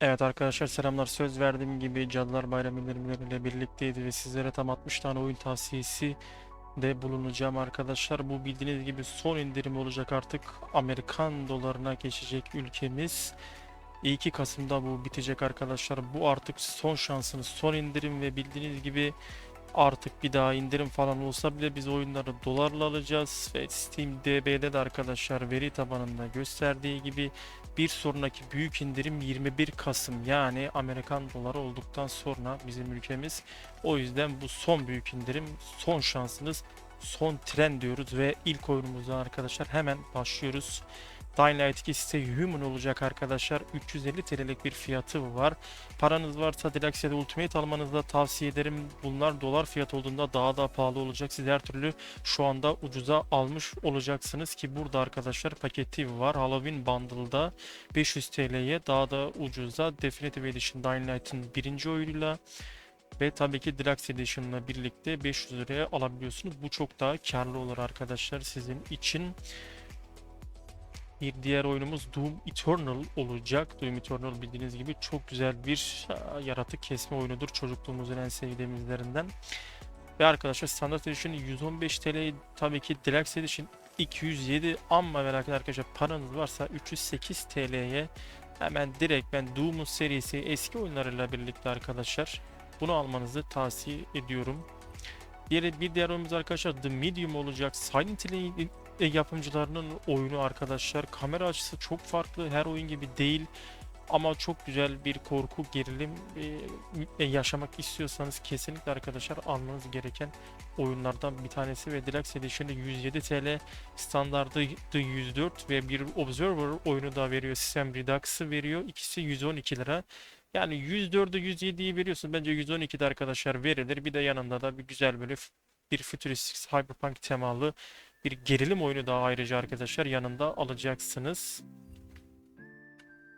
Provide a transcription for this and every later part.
Evet arkadaşlar selamlar. Söz verdiğim gibi Cadılar Bayramı indirimleriyle birlikteydi ve sizlere tam 60 tane oyun tavsiyesi de bulunacağım arkadaşlar. Bu bildiğiniz gibi son indirim olacak artık. Amerikan dolarına geçecek ülkemiz. 2 Kasım'da bu bitecek arkadaşlar. Bu artık son şansınız, son indirim ve bildiğiniz gibi artık bir daha indirim falan olsa bile biz oyunları dolarla alacağız ve Steam DB'de de arkadaşlar veri tabanında gösterdiği gibi bir sonraki büyük indirim 21 Kasım yani Amerikan doları olduktan sonra bizim ülkemiz. O yüzden bu son büyük indirim, son şansınız, son tren diyoruz ve ilk oyunumuza arkadaşlar hemen başlıyoruz. Dying Light 2 ise Human olacak arkadaşlar. 350 TL'lik bir fiyatı var. Paranız varsa Deluxe ya da Ultimate almanızı da tavsiye ederim. Bunlar dolar fiyat olduğunda daha da pahalı olacak. Siz her türlü şu anda ucuza almış olacaksınız ki burada arkadaşlar paketi var. Halloween Bundle'da 500 TL'ye daha da ucuza Definitive Edition Dying Light'ın birinci oyunuyla ve tabii ki Deluxe Edition'la birlikte 500 liraya alabiliyorsunuz. Bu çok daha karlı olur arkadaşlar sizin için. Bir diğer oyunumuz Doom Eternal olacak. Doom Eternal bildiğiniz gibi çok güzel bir aa, yaratık kesme oyunudur. Çocukluğumuzun en sevdiğimizlerinden. Ve arkadaşlar Standard Edition 115 TL tabii ki Deluxe Edition 207 ama ve lakin arkadaşlar paranız varsa 308 TL'ye hemen direkt ben Doom'un serisi eski oyunlarıyla birlikte arkadaşlar bunu almanızı tavsiye ediyorum. Diğer, bir diğer oyunumuz arkadaşlar The Medium olacak. Silent Hill'in e, yapımcılarının oyunu arkadaşlar. Kamera açısı çok farklı. Her oyun gibi değil. Ama çok güzel bir korku, gerilim e, e, yaşamak istiyorsanız kesinlikle arkadaşlar almanız gereken oyunlardan bir tanesi ve Deluxe Edition'da 107 TL standardı 104 ve bir Observer oyunu da veriyor. System Redux'ı veriyor. İkisi 112 lira. Yani 104'ü 107'yi veriyorsun. Bence 112'de arkadaşlar verilir. Bir de yanında da bir güzel böyle bir futuristik cyberpunk temalı bir gerilim oyunu daha ayrıca arkadaşlar yanında alacaksınız.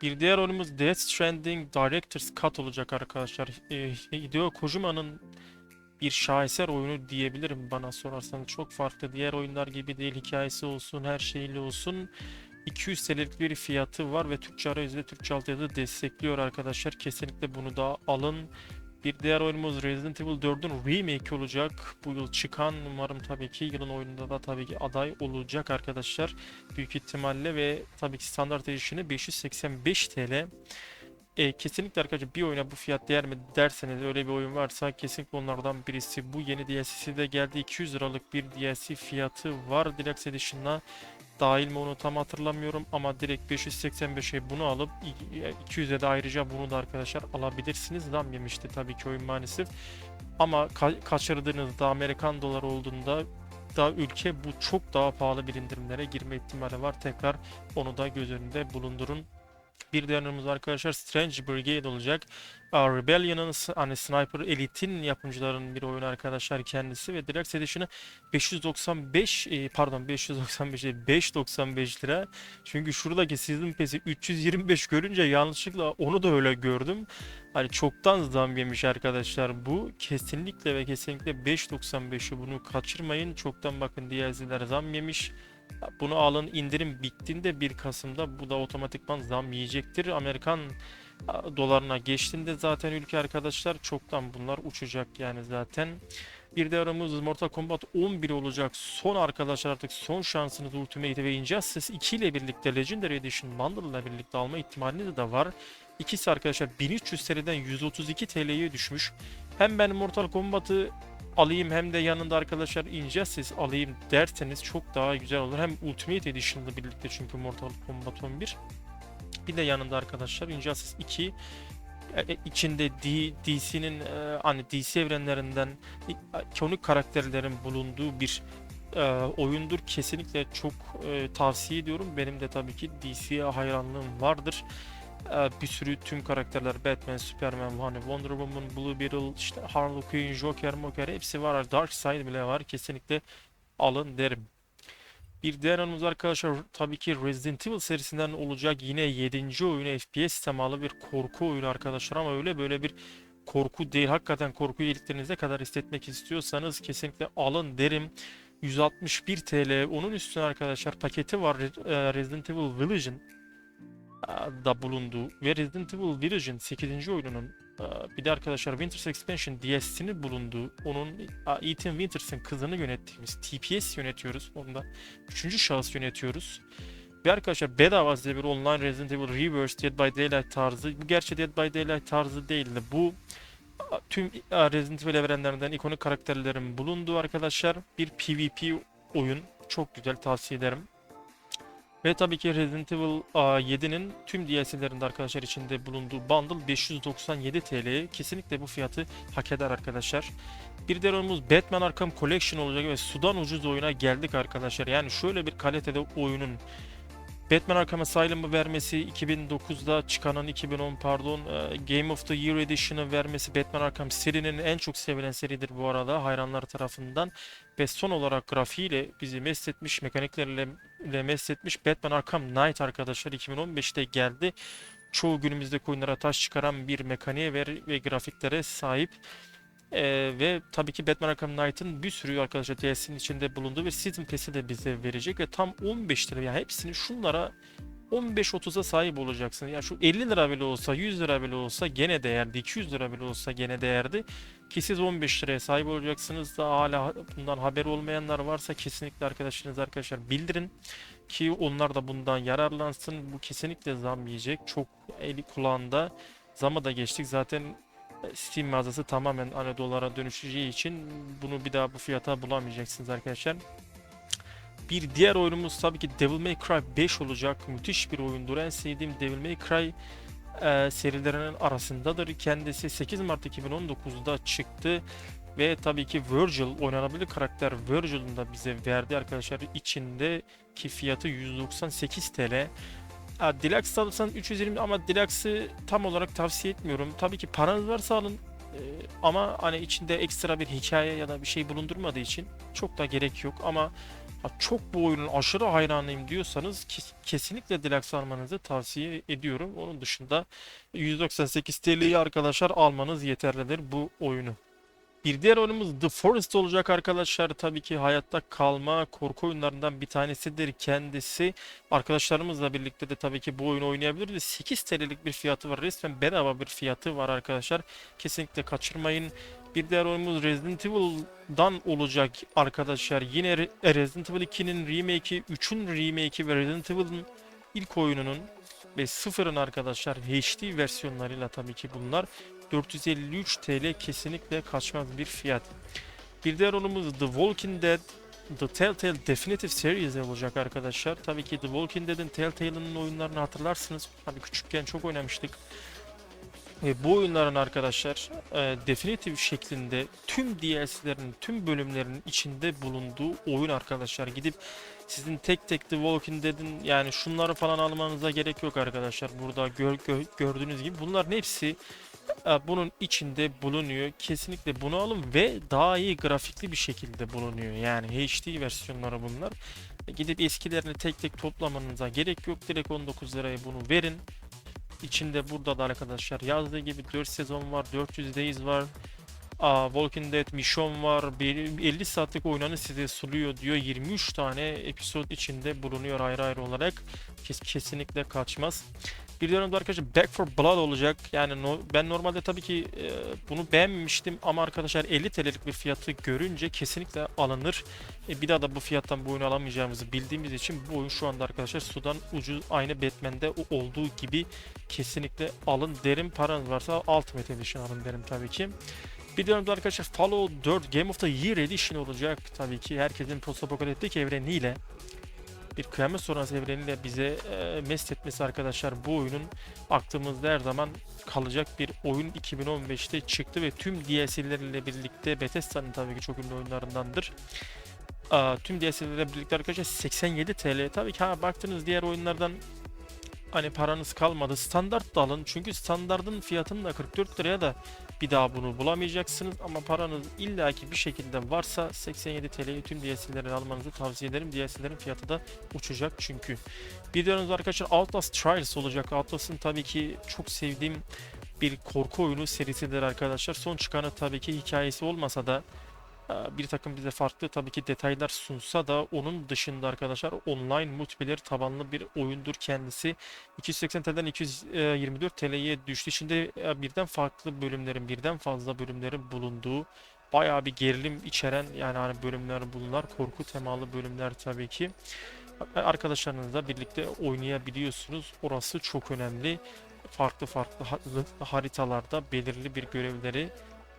Bir diğer oyunumuz Death Stranding Director's Cut olacak arkadaşlar. Ee, Hideo Kojima'nın bir şaheser oyunu diyebilirim bana sorarsanız. Çok farklı. Diğer oyunlar gibi değil. Hikayesi olsun, her şeyle olsun. 200 TL'lik bir fiyatı var ve Türkçe arayüzde Türkçe altyazı destekliyor arkadaşlar. Kesinlikle bunu da alın. Bir diğer oyunumuz Resident Evil 4'ün remake olacak. Bu yıl çıkan umarım tabii ki yılın oyununda da tabii ki aday olacak arkadaşlar. Büyük ihtimalle ve tabii ki standart edişini 585 TL. E, kesinlikle arkadaşlar bir oyuna bu fiyat değer mi derseniz öyle bir oyun varsa kesinlikle onlardan birisi. Bu yeni DLC'si de geldi. 200 liralık bir DLC fiyatı var Deluxe Edition'la dahil mi onu tam hatırlamıyorum ama direkt 585'e bunu alıp 200'e de ayrıca bunu da arkadaşlar alabilirsiniz. Zam yemişti tabii ki oyun maalesef. Ama ka- kaçırdığınızda Amerikan doları olduğunda da ülke bu çok daha pahalı bir indirimlere girme ihtimali var. Tekrar onu da göz önünde bulundurun. Bir diğer oyunumuz arkadaşlar Strange Brigade olacak. Aa, Rebellion'ın hani Sniper Elite'in yapımcılarının bir oyunu arkadaşlar kendisi ve Deluxe Edition'ı 595 e, pardon 595 değil 595 lira. Çünkü şuradaki Season Pass'i 325 görünce yanlışlıkla onu da öyle gördüm. Hani çoktan zam yemiş arkadaşlar bu. Kesinlikle ve kesinlikle 5.95'i bunu kaçırmayın. Çoktan bakın DLC'ler zam yemiş. Bunu alın indirim bittiğinde 1 Kasım'da bu da otomatikman zam yiyecektir. Amerikan dolarına geçtiğinde zaten ülke arkadaşlar çoktan bunlar uçacak yani zaten. Bir de aramız Mortal Kombat 11 olacak. Son arkadaşlar artık son şansınız Ultimate ve Injustice 2 ile birlikte Legendary Edition Bundle ile birlikte alma ihtimaliniz de var. İkisi arkadaşlar 1300 TL'den 132 TL'ye düşmüş. Hem ben Mortal Kombat'ı alayım hem de yanında arkadaşlar Injustice alayım derseniz çok daha güzel olur. Hem Ultimate Edition'la birlikte çünkü Mortal Kombat 11. Bir de yanında arkadaşlar Injustice 2 e, e, içinde DC'nin e, hani DC evrenlerinden ikonik karakterlerin bulunduğu bir oyundur. Kesinlikle çok tavsiye ediyorum. Benim de tabii ki DC'ye hayranlığım vardır. E, bir sürü tüm karakterler Batman, Superman, hani Wonder Woman, Blue Beetle, işte Harley Quinn, Joker, Moker hepsi var. Darkseid bile var. Kesinlikle alın derim. Bir diğer anımız arkadaşlar tabii ki Resident Evil serisinden olacak yine 7. oyunu FPS temalı bir korku oyunu arkadaşlar ama öyle böyle bir korku değil. Hakikaten korkuyu iliklerinize kadar hissetmek istiyorsanız kesinlikle alın derim. 161 TL onun üstüne arkadaşlar paketi var e, Resident Evil Village'ın da bulunduğu ve Resident Evil Village 8. oyununun bir de arkadaşlar Winters Expansion DLC'sini bulunduğu onun Ethan Winters'ın kızını yönettiğimiz TPS yönetiyoruz. Onu da üçüncü şahıs yönetiyoruz. Ve arkadaşlar bedava size bir online Resident Evil Reverse Dead by Daylight tarzı. Bu gerçi Dead by Daylight tarzı değil de bu tüm Resident Evil evrenlerinden ikonik karakterlerin bulunduğu arkadaşlar bir PvP oyun. Çok güzel tavsiye ederim. Ve tabii ki Resident Evil a, 7'nin tüm DLC'lerinde arkadaşlar içinde bulunduğu bundle 597 TL. Kesinlikle bu fiyatı hak eder arkadaşlar. Bir diğer oyunumuz Batman Arkham Collection olacak ve sudan ucuz oyuna geldik arkadaşlar. Yani şöyle bir kalitede oyunun Batman Arkham Asylum'ı vermesi 2009'da çıkanın 2010 pardon e, Game of the Year Edition'ı vermesi Batman Arkham serinin en çok sevilen seridir bu arada hayranlar tarafından ve son olarak grafiğiyle bizi mest etmiş mekanikleriyle mest etmiş Batman Arkham Knight arkadaşlar 2015'te geldi. Çoğu günümüzde oyunlara taş çıkaran bir mekaniğe ve, ve grafiklere sahip. Ee, ve tabii ki Batman Arkham Knight'ın bir sürü arkadaşlar DLC'nin içinde bulunduğu ve Season Pass'i de bize verecek ve tam 15 lira yani hepsini şunlara 15-30'a sahip olacaksın. Ya şu 50 lira bile olsa, 100 lira bile olsa gene değerdi. 200 lira bile olsa gene değerdi. Ki siz 15 liraya sahip olacaksınız da hala bundan haberi olmayanlar varsa kesinlikle arkadaşlarınız arkadaşlar bildirin. Ki onlar da bundan yararlansın. Bu kesinlikle zam yiyecek. Çok eli kulağında. Zama da geçtik. Zaten Steam mağazası tamamen hani dolara dönüşeceği için bunu bir daha bu fiyata bulamayacaksınız arkadaşlar. Bir diğer oyunumuz tabii ki Devil May Cry 5 olacak. Müthiş bir oyundur. En sevdiğim Devil May Cry e, serilerinin arasındadır. Kendisi 8 Mart 2019'da çıktı. Ve tabii ki Virgil, oynanabilir karakter Virgil'ın da bize verdi arkadaşlar. içinde ki fiyatı 198 TL. Ha, Deluxe alırsan 320 ama Deluxe'ı tam olarak tavsiye etmiyorum. Tabii ki paranız varsa alın. Ee, ama hani içinde ekstra bir hikaye ya da bir şey bulundurmadığı için çok da gerek yok. Ama ha, çok bu oyunun aşırı hayranıyım diyorsanız kes- kesinlikle Deluxe almanızı tavsiye ediyorum. Onun dışında 198 TL'yi arkadaşlar almanız yeterlidir bu oyunu. Bir diğer oyunumuz The Forest olacak arkadaşlar. Tabii ki hayatta kalma korku oyunlarından bir tanesidir kendisi. Arkadaşlarımızla birlikte de tabii ki bu oyunu oynayabiliriz. 8 TL'lik bir fiyatı var. Resmen bedava bir fiyatı var arkadaşlar. Kesinlikle kaçırmayın. Bir diğer oyunumuz Resident Evil'dan olacak arkadaşlar. Yine Re- Resident Evil 2'nin remake'i, 3'ün remake'i ve Resident Evil'ın ilk oyununun ve sıfırın arkadaşlar HD versiyonlarıyla tabii ki bunlar 453 TL kesinlikle kaçmaz bir fiyat. Bir diğer oyunumuz The Walking Dead The Telltale Definitive Series olacak arkadaşlar. Tabii ki The Walking Dead'in Telltale'ın oyunlarını hatırlarsınız. Hani küçükken çok oynamıştık. Ve bu oyunların arkadaşlar e, definitive şeklinde tüm DLC'lerin, tüm bölümlerinin içinde bulunduğu oyun arkadaşlar. Gidip sizin tek tek The Walking Dead'in yani şunları falan almanıza gerek yok arkadaşlar. Burada gör, gö- gördüğünüz gibi bunların hepsi e, bunun içinde bulunuyor. Kesinlikle bunu alın ve daha iyi grafikli bir şekilde bulunuyor. Yani HD versiyonları bunlar. E, Gidip eskilerini tek tek toplamanıza gerek yok. Direkt 19 liraya bunu verin. İçinde burada da arkadaşlar yazdığı gibi 4 sezon var, 400 days var. Aa, Walking Dead Mission var. Bir- 50 saatlik oyununu size suluyor diyor. 23 tane episod içinde bulunuyor ayrı ayrı olarak. Kes, kesinlikle kaçmaz. Bir dönemde arkadaşlar Back for Blood olacak. Yani no- ben normalde tabii ki e, bunu beğenmemiştim ama arkadaşlar 50 TL'lik bir fiyatı görünce kesinlikle alınır. E, bir daha da bu fiyattan bu oyunu alamayacağımızı bildiğimiz için bu oyun şu anda arkadaşlar sudan ucuz aynı Batman'de olduğu gibi kesinlikle alın derim. Paranız varsa Ultimate Edition alın derim tabii ki. Bir dönemde arkadaşlar Fallout 4 Game of the Year Edition olacak tabii ki herkesin postapokaliptik evreniyle bir kıyamet sonrası evreniyle bize e, mest etmesi arkadaşlar bu oyunun aklımızda her zaman kalacak bir oyun 2015'te çıktı ve tüm DLC'leriyle birlikte Bethesda'nın tabii ki çok ünlü oyunlarındandır. Aa, tüm DLC'lerle birlikte arkadaşlar 87 TL. Tabii ki ha baktınız diğer oyunlardan hani paranız kalmadı. Standart da alın. Çünkü standardın fiyatını da 44 liraya da bir daha bunu bulamayacaksınız. Ama paranız illaki bir şekilde varsa 87 TL'yi tüm DLC'leri almanızı tavsiye ederim. DLC'lerin fiyatı da uçacak çünkü. Videonuz arkadaşlar Outlast Trials olacak. Outlast'ın tabii ki çok sevdiğim bir korku oyunu serisidir arkadaşlar. Son çıkanı tabii ki hikayesi olmasa da Bir takım bize farklı tabii ki detaylar sunsa da onun dışında arkadaşlar online multiplayer tabanlı bir oyundur kendisi. 280 TL'den 224 TL'ye düştü. Şimdi e, birden farklı bölümlerin, birden fazla bölümlerin bulunduğu bayağı bir gerilim içeren yani hani bölümler bunlar. Korku temalı bölümler tabii ki. Arkadaşlarınızla birlikte oynayabiliyorsunuz. Orası çok önemli. Farklı farklı ha- haritalarda belirli bir görevleri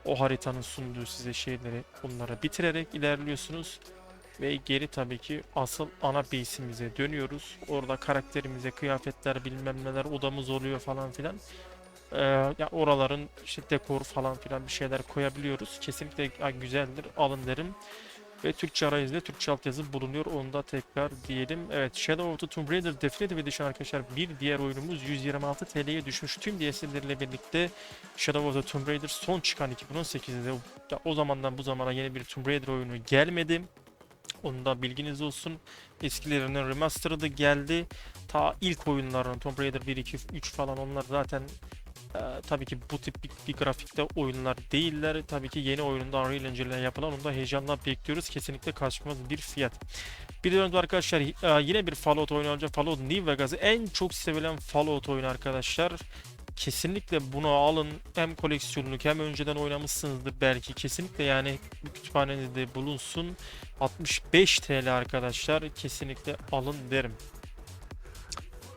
o haritanın sunduğu size şeyleri bunları bitirerek ilerliyorsunuz. Ve geri tabii ki asıl ana base'imize dönüyoruz. Orada karakterimize kıyafetler bilmem neler odamız oluyor falan filan. Ee, ya oraların işte dekor falan filan bir şeyler koyabiliyoruz. Kesinlikle güzeldir. Alın derim. Ve Türkçe arayüzde Türkçe altyazı bulunuyor. Onu da tekrar diyelim. Evet Shadow of the Tomb Raider Definitive Edition arkadaşlar bir diğer oyunumuz 126 TL'ye düşmüş. Tüm DLC'leriyle birlikte Shadow of the Tomb Raider son çıkan 2018'de ya o zamandan bu zamana yeni bir Tomb Raider oyunu gelmedi. Onun da bilginiz olsun. Eskilerinin remaster'ı da geldi. Ta ilk oyunların Tomb Raider 1, 2, 3 falan onlar zaten e, tabii ki bu tip bir, bir grafikte oyunlar değiller. Tabii ki yeni oyununda Unreal Engine ile yapılan onu da heyecanla bekliyoruz. Kesinlikle kaçmaz bir fiyat. Bir de önce arkadaşlar e, yine bir Fallout oyunu olacak. Fallout New Vegas en çok sevilen Fallout oyunu arkadaşlar. Kesinlikle bunu alın. Hem koleksiyonluk hem önceden oynamışsınızdır belki. Kesinlikle yani kütüphanenizde bulunsun. 65 TL arkadaşlar. Kesinlikle alın derim.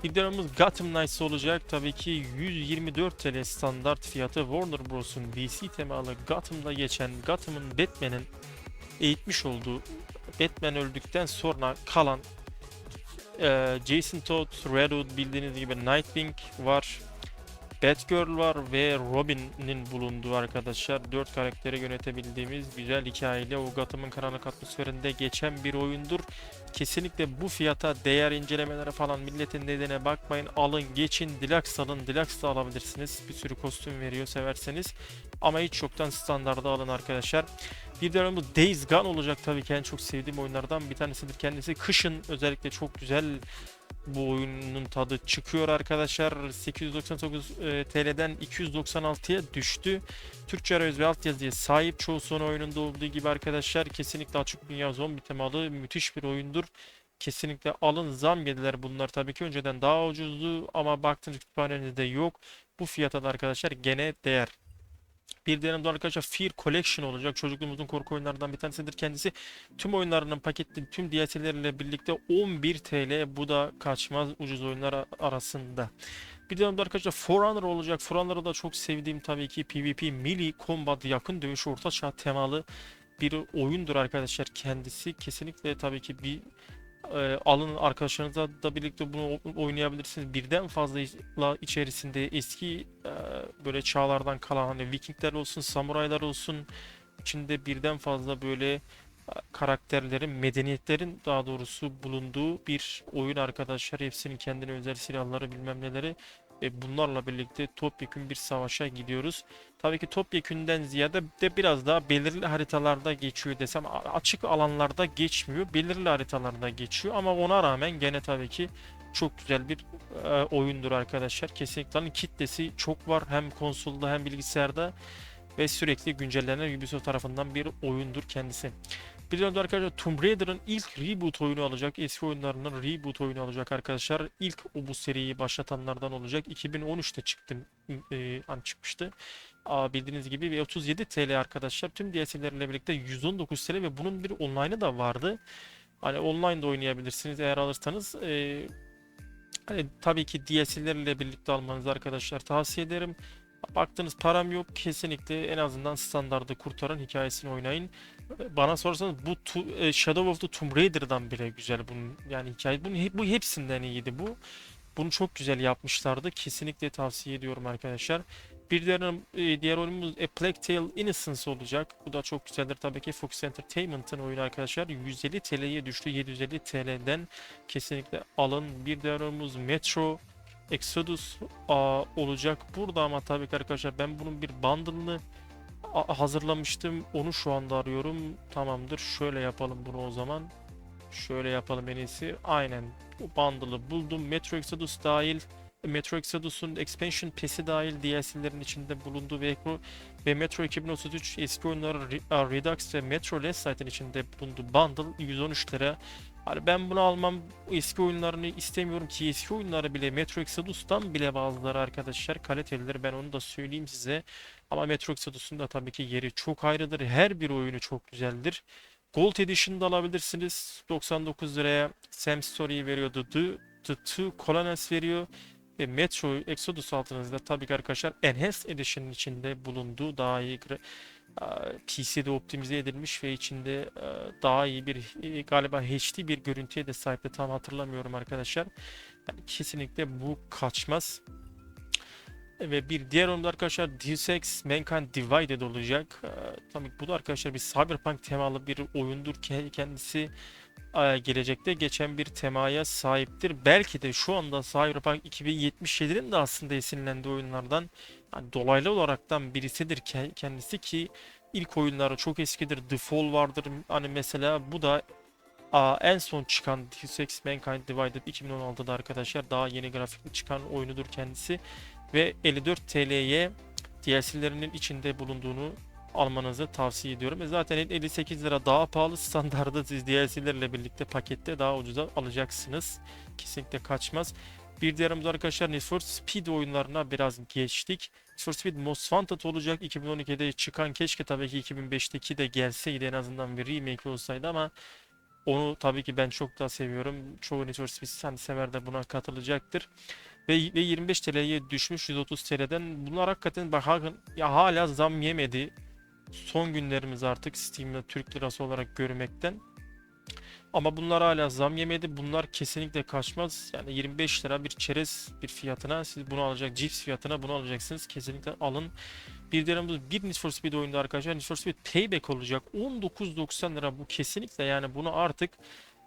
Videomuz Gotham Knights olacak. Tabii ki 124 TL standart fiyatı Warner Bros'un DC temalı Gotham'da geçen Gotham'ın Batman'in eğitmiş olduğu Batman öldükten sonra kalan eee, Jason Todd, Red Hood bildiğiniz gibi Nightwing var. Batgirl var ve Robin'in bulunduğu arkadaşlar dört karakteri yönetebildiğimiz güzel hikayeli o Gotham'ın karanlık atmosferinde geçen bir oyundur. Kesinlikle bu fiyata değer incelemelere falan milletin nedene bakmayın. Alın geçin Deluxe alın. Deluxe da alabilirsiniz. Bir sürü kostüm veriyor severseniz. Ama hiç yoktan standarda alın arkadaşlar. Bir de bu Days Gone olacak tabii ki en çok sevdiğim oyunlardan bir tanesidir kendisi. Kışın özellikle çok güzel bu oyunun tadı çıkıyor arkadaşlar. 899 e, TL'den 296'ya düştü. Türkçe arayüz ve altyazıya sahip çoğu son oyununda olduğu gibi arkadaşlar. Kesinlikle açık dünya zombi temalı müthiş bir oyundur. Kesinlikle alın zam yediler bunlar tabii ki önceden daha ucuzdu ama baktığınız kütüphanenizde yok. Bu fiyata da arkadaşlar gene değer. Bir diğer de arkadaşlar Fear Collection olacak. Çocukluğumuzun korku oyunlarından bir tanesidir kendisi. Tüm oyunlarının paketli tüm DLC'leriyle birlikte 11 TL. Bu da kaçmaz ucuz oyunlar arasında. Bir de arkadaşlar For Honor olacak. For Honor'ı da çok sevdiğim tabii ki PvP Melee Combat yakın dövüş orta çağ temalı bir oyundur arkadaşlar kendisi. Kesinlikle tabii ki bir e, alın arkadaşlarınızla da birlikte bunu oynayabilirsiniz. Birden fazla içerisinde eski e, böyle çağlardan kalan hani Vikingler olsun, samuraylar olsun içinde birden fazla böyle e, karakterlerin, medeniyetlerin daha doğrusu bulunduğu bir oyun arkadaşlar. Hepsinin kendine özel silahları bilmem neleri ve bunlarla birlikte topyekün bir savaşa gidiyoruz. Tabii ki topyekünden ziyade de biraz daha belirli haritalarda geçiyor desem açık alanlarda geçmiyor. Belirli haritalarda geçiyor ama ona rağmen gene tabii ki çok güzel bir e, oyundur arkadaşlar. Kesinlikle hani kitlesi çok var hem konsolda hem bilgisayarda ve sürekli güncellenen Ubisoft tarafından bir oyundur kendisi. Bir de arkadaşlar Tomb Raider'ın ilk reboot oyunu alacak. Eski oyunlarının reboot oyunu alacak arkadaşlar. İlk o bu seriyi başlatanlardan olacak. 2013'te çıktı. E, hani çıkmıştı. Aa, bildiğiniz gibi ve 37 TL arkadaşlar. Tüm DLC'lerle birlikte 119 TL ve bunun bir online'ı da vardı. Hani online de oynayabilirsiniz eğer alırsanız. Ee, hani tabii ki DLC'lerle birlikte almanızı arkadaşlar tavsiye ederim. Baktınız param yok kesinlikle en azından standardı kurtaran hikayesini oynayın. Bana sorarsanız bu Tu- e, Shadow of the Tomb Raider'dan bile güzel bunun yani hikaye bunun bu hepsinden iyiydi bu. Bunu çok güzel yapmışlardı. Kesinlikle tavsiye ediyorum arkadaşlar. Bir diğer, e, diğer oyunumuz A Plague Tale Innocence olacak. Bu da çok güzeldir tabii ki. Fox Entertainment'ın oyunu arkadaşlar. 150 TL'ye düştü. 750 TL'den kesinlikle alın. Bir diğer oyunumuz Metro Exodus aa, olacak. Burada ama tabii ki arkadaşlar ben bunun bir bundle'ını a- hazırlamıştım. Onu şu anda arıyorum. Tamamdır. Şöyle yapalım bunu o zaman. Şöyle yapalım en iyisi. Aynen. Bu bundle'ı buldum. Metro Exodus dahil Metro Exodus'un Expansion Pass'i dahil DLC'lerin içinde bulunduğu ve, ve Metro 2033 eski oyunları Re- Redux ve Metro Last Sight'ın içinde bulunduğu bundle 113 lira. Hani ben bunu almam eski oyunlarını istemiyorum ki eski oyunları bile Metro Exodus'tan bile bazıları arkadaşlar kalitelidir ben onu da söyleyeyim size. Ama Metro Exodus'un da tabii ki yeri çok ayrıdır. Her bir oyunu çok güzeldir. Gold Edition'da alabilirsiniz. 99 liraya Sam Story'yi veriyordu. The, The Two Colonels veriyor. Ve Metro Exodus altınızda tabii ki arkadaşlar Enhanced Edition'ın içinde bulunduğu daha iyi PC'de optimize edilmiş ve içinde e, daha iyi bir e, galiba HD bir görüntüye de sahipti tam hatırlamıyorum arkadaşlar. Yani kesinlikle bu kaçmaz. Ve bir diğer oyunda arkadaşlar Deus Ex Mankind Divided olacak. Ee, tabii bu da arkadaşlar bir cyberpunk temalı bir oyundur. Ke- Kendisi gelecekte geçen bir temaya sahiptir. Belki de şu anda Cyberpunk 2077'nin de aslında esinlendiği oyunlardan yani dolaylı olaraktan birisidir ke- kendisi ki ilk oyunları çok eskidir. The Fall vardır. Hani mesela bu da en son çıkan Deus Ex Mankind Divided 2016'da arkadaşlar daha yeni grafikli çıkan oyunudur kendisi ve 54 TL'ye DLC'lerinin içinde bulunduğunu almanızı tavsiye ediyorum. E zaten 58 lira daha pahalı standardı siz DLC'lerle birlikte pakette daha ucuza alacaksınız. Kesinlikle kaçmaz. Bir diğerimiz arkadaşlar Need for Speed oyunlarına biraz geçtik. Need for Speed Most Wanted olacak. 2012'de çıkan keşke tabii ki 2005'teki de gelseydi en azından bir remake olsaydı ama onu tabii ki ben çok daha seviyorum. Çoğu Need for Speed hani sever de buna katılacaktır. Ve, ve 25 TL'ye düşmüş 130 TL'den. Bunlar hakikaten bak ya hala zam yemedi. Son günlerimiz artık Steam'de Türk lirası olarak görmekten. Ama bunlar hala zam yemedi. Bunlar kesinlikle kaçmaz. Yani 25 lira bir çerez bir fiyatına siz bunu alacak cips fiyatına bunu alacaksınız. Kesinlikle alın. Bir diğerimiz bir Need for Speed oyunda arkadaşlar Need for Speed Payback olacak. 19.90 lira bu kesinlikle yani bunu artık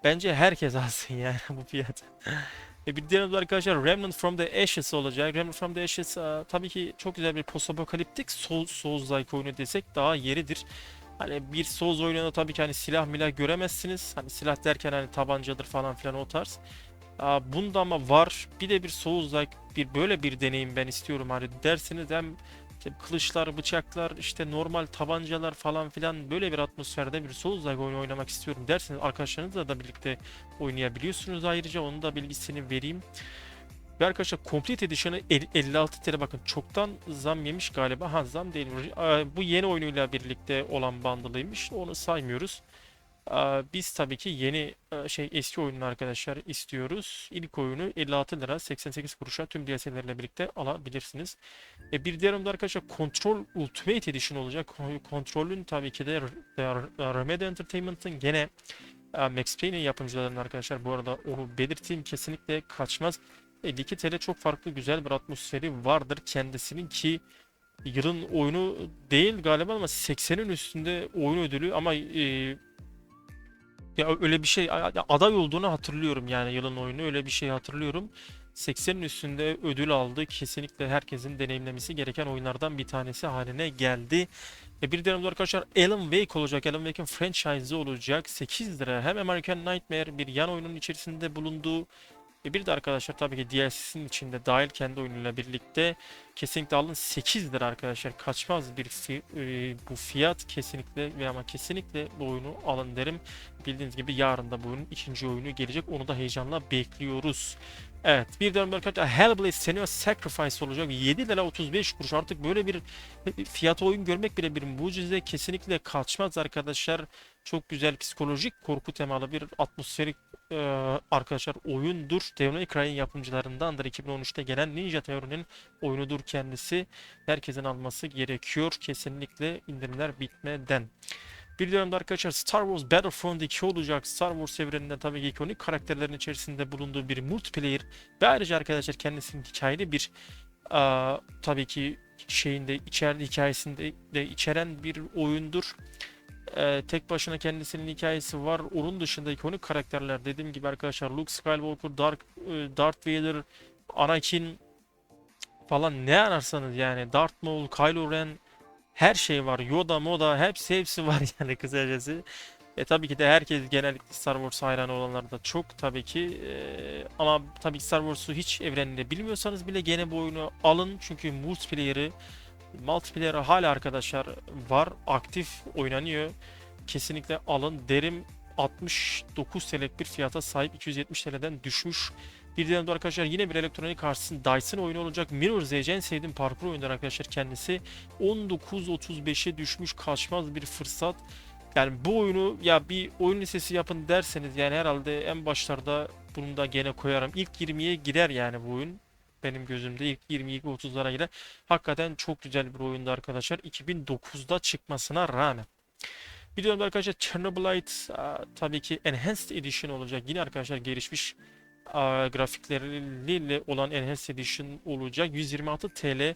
bence herkes alsın yani bu fiyat. Ve bir diğerimiz arkadaşlar Remnant from the Ashes olacak. Remnant from the Ashes aa, tabii ki çok güzel bir postapokaliptik Souls, Souls-like oyunu desek daha yeridir. Hani bir Souls oyununda tabii ki hani silah milah göremezsiniz. Hani silah derken hani tabancadır falan filan o tarz. Aa, bunda ama var. Bir de bir Souls-like bir böyle bir deneyim ben istiyorum. Hani dersiniz hem işte kılıçlar, bıçaklar, işte normal tabancalar falan filan böyle bir atmosferde bir Souls-like oyun oynamak istiyorum derseniz arkadaşlarınızla da birlikte oynayabiliyorsunuz ayrıca onun da bilgisini vereyim. Ve arkadaşlar Complete Edition'ı el- 56 TL bakın çoktan zam yemiş galiba. Ha zam değil. Aa, Bu yeni oyunuyla birlikte olan bundle'ıymış. Onu saymıyoruz. Biz tabii ki yeni e, şey eski oyununu arkadaşlar istiyoruz. İlk oyunu 56 lira 88 kuruşa tüm DLC'lerle birlikte alabilirsiniz. E bir diğer oyunda arkadaşlar Control Ultimate Edition olacak. Kontrolün tabii ki de Remedy Entertainment'ın gene e, Max Payne'in yapımcılarının arkadaşlar bu arada onu belirteyim kesinlikle kaçmaz. 52 TL çok farklı güzel bir atmosferi vardır kendisinin ki yılın oyunu değil galiba ama 80'in üstünde oyun ödülü ama e, ya öyle bir şey aday olduğunu hatırlıyorum yani yılın oyunu öyle bir şey hatırlıyorum. 80'in üstünde ödül aldı. Kesinlikle herkesin deneyimlemesi gereken oyunlardan bir tanesi haline geldi. E bir diğer arkadaşlar Alan Wake olacak. Alan Wake'in franchise'ı olacak. 8 lira. Hem American Nightmare bir yan oyunun içerisinde bulunduğu ve bir de arkadaşlar tabii ki DLC'sinin içinde dahil kendi oyunuyla birlikte kesinlikle alın 8 lira arkadaşlar. Kaçmaz bir e, bu fiyat kesinlikle ve ama kesinlikle bu oyunu alın derim. Bildiğiniz gibi yarın da bu oyunun ikinci oyunu gelecek. Onu da heyecanla bekliyoruz. Evet bir de arkadaşlar Hellblade Senua's Sacrifice olacak. 7 lira 35 kuruş. Artık böyle bir fiyat oyun görmek bile bir mucize. Kesinlikle kaçmaz arkadaşlar. Çok güzel psikolojik korku temalı bir atmosferik e, arkadaşlar oyundur. May Cry'in yapımcılarındandır. 2013'te gelen Ninja Theory'nin oyunudur kendisi. Herkesin alması gerekiyor. Kesinlikle indirimler bitmeden. Bir dönemde arkadaşlar Star Wars Battlefront 2 olacak. Star Wars evreninde tabii ki ikonik karakterlerin içerisinde bulunduğu bir multiplayer ve ayrıca arkadaşlar kendisinin hikayeli bir aa, tabii ki şeyinde içeride hikayesinde de içeren bir oyundur. Ee, tek başına kendisinin hikayesi var. Onun dışında ikonik karakterler dediğim gibi arkadaşlar Luke Skywalker, Dark, e, Darth Vader, Anakin falan ne ararsanız yani Darth Maul, Kylo Ren her şey var. Yoda, Moda hepsi hepsi var yani kısacası. E tabii ki de herkes genellikle Star Wars hayranı olanlar da çok tabii ki. E, ama tabii ki Star Wars'u hiç evreninde bilmiyorsanız bile gene bu oyunu alın. Çünkü multiplayer'ı multiplayer'ı hala arkadaşlar var. Aktif oynanıyor. Kesinlikle alın derim. 69 TL'lik bir fiyata sahip 270 TL'den düşmüş. Bir diğer de arkadaşlar yine bir elektronik karşısında Dyson oyunu olacak. Mirror's Edge en sevdiğim parkur oyunları arkadaşlar kendisi. 19.35'e düşmüş kaçmaz bir fırsat. Yani bu oyunu ya bir oyun listesi yapın derseniz yani herhalde en başlarda bunu da gene koyarım. İlk 20'ye girer yani bu oyun. Benim gözümde ilk 20-30'lara girer. Hakikaten çok güzel bir oyundu arkadaşlar. 2009'da çıkmasına rağmen. Biliyorum arkadaşlar Chernobylite tabii ki Enhanced Edition olacak. Yine arkadaşlar gelişmiş aa, grafikleriyle olan Enhanced Edition olacak. 126 TL.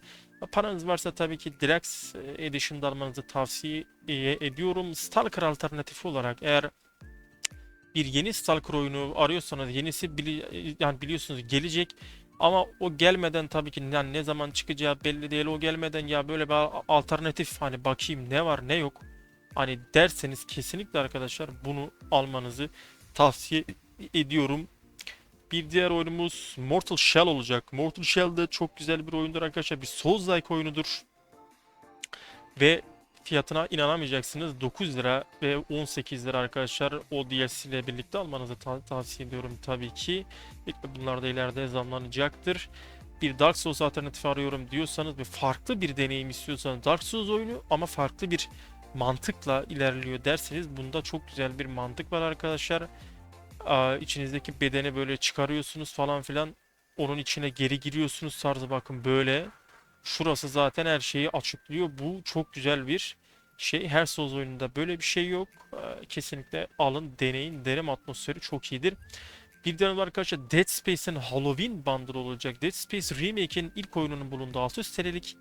Paranız varsa tabii ki Deluxe Edition'da almanızı tavsiye e, ediyorum. Stalker alternatifi olarak eğer bir yeni Stalker oyunu arıyorsanız yenisi bili yani biliyorsunuz gelecek ama o gelmeden tabii ki yani ne zaman çıkacağı belli değil. O gelmeden ya böyle bir alternatif hani bakayım ne var ne yok hani derseniz kesinlikle arkadaşlar bunu almanızı tavsiye ediyorum. Bir diğer oyunumuz Mortal Shell olacak. Mortal Shell de çok güzel bir oyundur arkadaşlar. Bir Souls-like oyunudur. Ve fiyatına inanamayacaksınız. 9 lira ve 18 lira arkadaşlar. O DLC ile birlikte almanızı ta- tavsiye ediyorum tabii ki. Bunlar da ileride zamlanacaktır. Bir Dark Souls alternatifi arıyorum diyorsanız ve farklı bir deneyim istiyorsanız Dark Souls oyunu ama farklı bir mantıkla ilerliyor derseniz bunda çok güzel bir mantık var arkadaşlar. Aa, içinizdeki bedeni böyle çıkarıyorsunuz falan filan. Onun içine geri giriyorsunuz tarzı bakın böyle. Şurası zaten her şeyi açıklıyor. Bu çok güzel bir şey. Her Souls oyununda böyle bir şey yok. Ee, kesinlikle alın, deneyin derim. Atmosferi çok iyidir. Bir de arkadaşlar Dead Space'in Halloween bundle olacak. Dead Space Remake'in ilk oyununun bulunduğu 600 TL'lik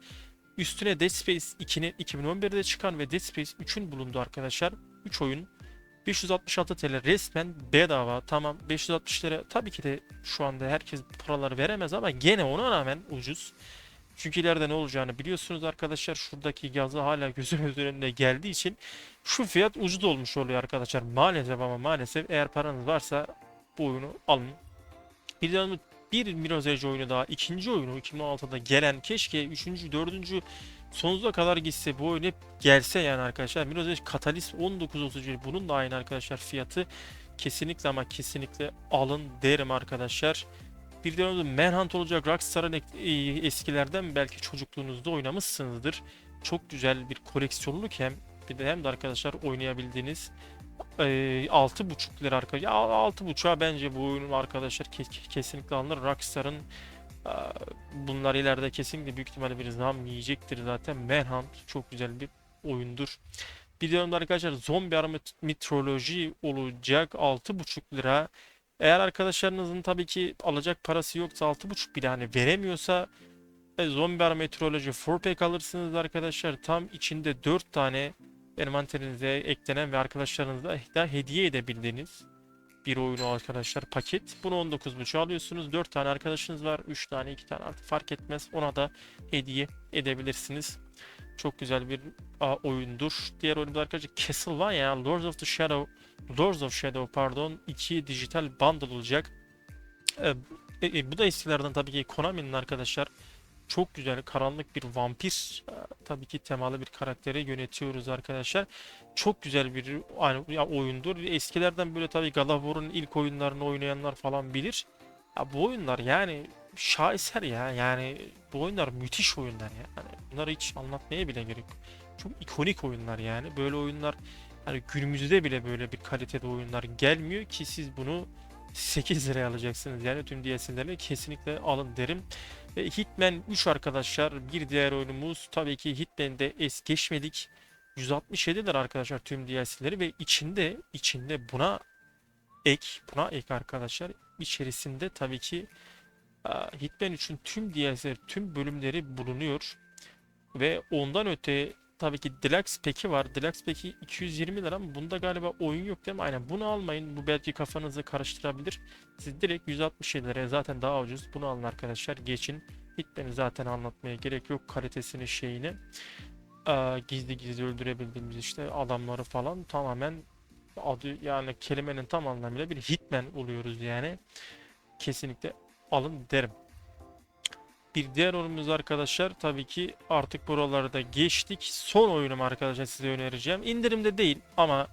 Üstüne Dead Space 2'nin 2011'de çıkan ve Dead Space 3'ün bulunduğu arkadaşlar. 3 oyun 566 TL resmen bedava. Tamam 560 lira tabii ki de şu anda herkes paraları veremez ama gene ona rağmen ucuz. Çünkü ileride ne olacağını biliyorsunuz arkadaşlar. Şuradaki yazı hala gözümüz önünde geldiği için şu fiyat ucuz olmuş oluyor arkadaşlar. Maalesef ama maalesef eğer paranız varsa bu oyunu alın. Bir de bir Mirror's Edge oyunu daha ikinci oyunu 2016'da gelen keşke üçüncü dördüncü sonsuza kadar gitse bu oyun hep gelse yani arkadaşlar Mirror's Edge Catalyst 19.31 bunun da aynı arkadaşlar fiyatı kesinlikle ama kesinlikle alın derim arkadaşlar. Bir de Manhunt olacak Rockstar'ın e, eskilerden belki çocukluğunuzda oynamışsınızdır. Çok güzel bir koleksiyonluk hem bir de hem de arkadaşlar oynayabildiğiniz e, 6.5 lira arkadaşlar. 6.5'a bence bu oyunun arkadaşlar ke kesinlikle alınır. Rockstar'ın e, bunlar ileride kesinlikle büyük ihtimalle bir zam yiyecektir zaten. Manhunt çok güzel bir oyundur. Bir de arkadaşlar zombi arama metroloji olacak 6.5 lira. Eğer arkadaşlarınızın tabii ki alacak parası yoksa 6.5 bile hani veremiyorsa e, zombi arama metroloji 4 alırsınız arkadaşlar. Tam içinde 4 tane envanterinize eklenen ve arkadaşlarınızla da hediye edebildiğiniz bir oyunu arkadaşlar paket. Bunu 19.5 alıyorsunuz. 4 tane arkadaşınız var. 3 tane 2 tane artık fark etmez. Ona da hediye edebilirsiniz. Çok güzel bir a, oyundur. Diğer oyunda arkadaşlar Castlevania Lords of the Shadow Lords of Shadow pardon 2 dijital bundle olacak. E, e, bu da eskilerden tabii ki Konami'nin arkadaşlar çok güzel karanlık bir vampir e, tabii ki temalı bir karakteri yönetiyoruz arkadaşlar. Çok güzel bir yani, oyundur. Eskilerden böyle tabii War'un ilk oyunlarını oynayanlar falan bilir. Ya bu oyunlar yani şaheser ya. Yani bu oyunlar müthiş oyunlar ya. Yani bunları hiç anlatmaya bile gerek yok. Çok ikonik oyunlar yani. Böyle oyunlar hani günümüzde bile böyle bir kalitede oyunlar gelmiyor ki siz bunu 8 liraya alacaksınız. Yani tüm DLC'lerini kesinlikle alın derim. Ve Hitman 3 arkadaşlar bir diğer oyunumuz. Tabii ki Hitman'de es geçmedik. 167 lira arkadaşlar tüm DLC'leri ve içinde içinde buna ek buna ek arkadaşlar içerisinde tabii ki Hitman 3'ün tüm DLC tüm bölümleri bulunuyor. Ve ondan öte tabii ki Deluxe Pack'i var. Deluxe Pack'i 220 lira ama bunda galiba oyun yok değil mi? Aynen bunu almayın. Bu belki kafanızı karıştırabilir. Siz direkt 167 liraya zaten daha ucuz. Bunu alın arkadaşlar. Geçin. Hitman'i zaten anlatmaya gerek yok. Kalitesini şeyini. Aa, gizli gizli öldürebildiğimiz işte adamları falan tamamen adı yani kelimenin tam anlamıyla bir hitman oluyoruz yani. Kesinlikle alın derim. Bir diğer oyunumuz arkadaşlar tabii ki artık buralarda geçtik. Son oyunum arkadaşlar size önereceğim. İndirimde değil ama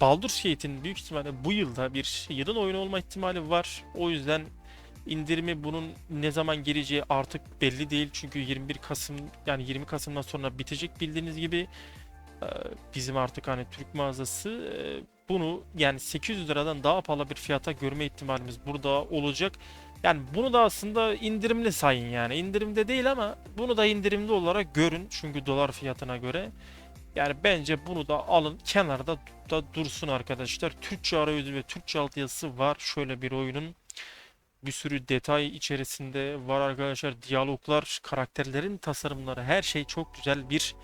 Baldur's Gate'in büyük ihtimalle bu yılda bir yılın oyunu olma ihtimali var. O yüzden indirimi bunun ne zaman geleceği artık belli değil. Çünkü 21 Kasım yani 20 Kasım'dan sonra bitecek bildiğiniz gibi. Ee, Bizim artık hani Türk mağazası e, bunu yani 800 liradan daha pahalı bir fiyata görme ihtimalimiz burada olacak. Yani bunu da aslında indirimli sayın yani. indirimde değil ama bunu da indirimli olarak görün. Çünkü dolar fiyatına göre. Yani bence bunu da alın kenarda da dursun arkadaşlar. Türkçe arayüzü ve Türkçe altyazısı var şöyle bir oyunun. Bir sürü detay içerisinde var arkadaşlar. Diyaloglar, karakterlerin tasarımları her şey çok güzel bir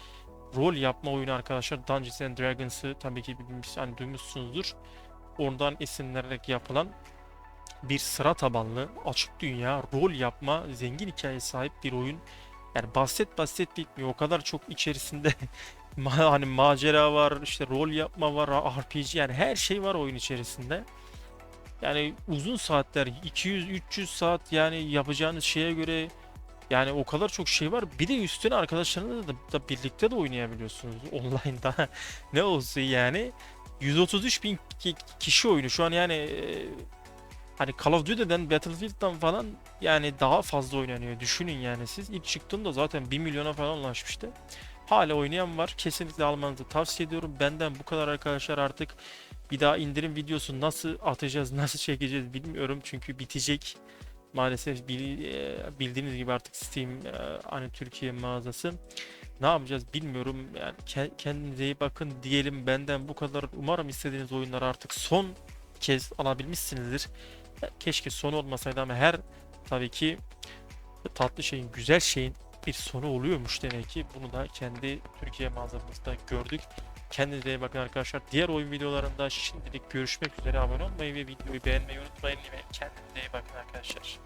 rol yapma oyunu arkadaşlar. Dungeons and Dragons'ı tabii ki bilmiş, hani duymuşsunuzdur. Oradan esinlenerek yapılan bir sıra tabanlı açık dünya rol yapma zengin hikaye sahip bir oyun. Yani bahset bahset bitmiyor. O kadar çok içerisinde hani macera var, işte rol yapma var, RPG yani her şey var oyun içerisinde. Yani uzun saatler 200-300 saat yani yapacağınız şeye göre yani o kadar çok şey var. Bir de üstüne arkadaşlarınızla da, da birlikte de oynayabiliyorsunuz online'da. ne olsun yani. 133 bin ki- kişi oyunu şu an yani e, hani Call of Duty'den Battlefield'dan falan yani daha fazla oynanıyor. Düşünün yani siz ilk çıktığında zaten 1 milyona falan ulaşmıştı. Hala oynayan var. Kesinlikle almanızı tavsiye ediyorum. Benden bu kadar arkadaşlar artık bir daha indirim videosu nasıl atacağız, nasıl çekeceğiz bilmiyorum. Çünkü bitecek. Maalesef e, bildiğiniz gibi artık Steam e, hani Türkiye mağazası. Ne yapacağız bilmiyorum. Yani ke- kendinize iyi bakın diyelim benden bu kadar. Umarım istediğiniz oyunları artık son kez alabilmişsinizdir. Keşke son olmasaydı ama her tabii ki tatlı şeyin, güzel şeyin bir sonu oluyormuş demek ki. Bunu da kendi Türkiye mağazamızda gördük. Kendinize iyi bakın arkadaşlar. Diğer oyun videolarında şimdilik görüşmek üzere. Abone olmayı ve videoyu beğenmeyi unutmayın. Ve kendinize iyi bakın arkadaşlar.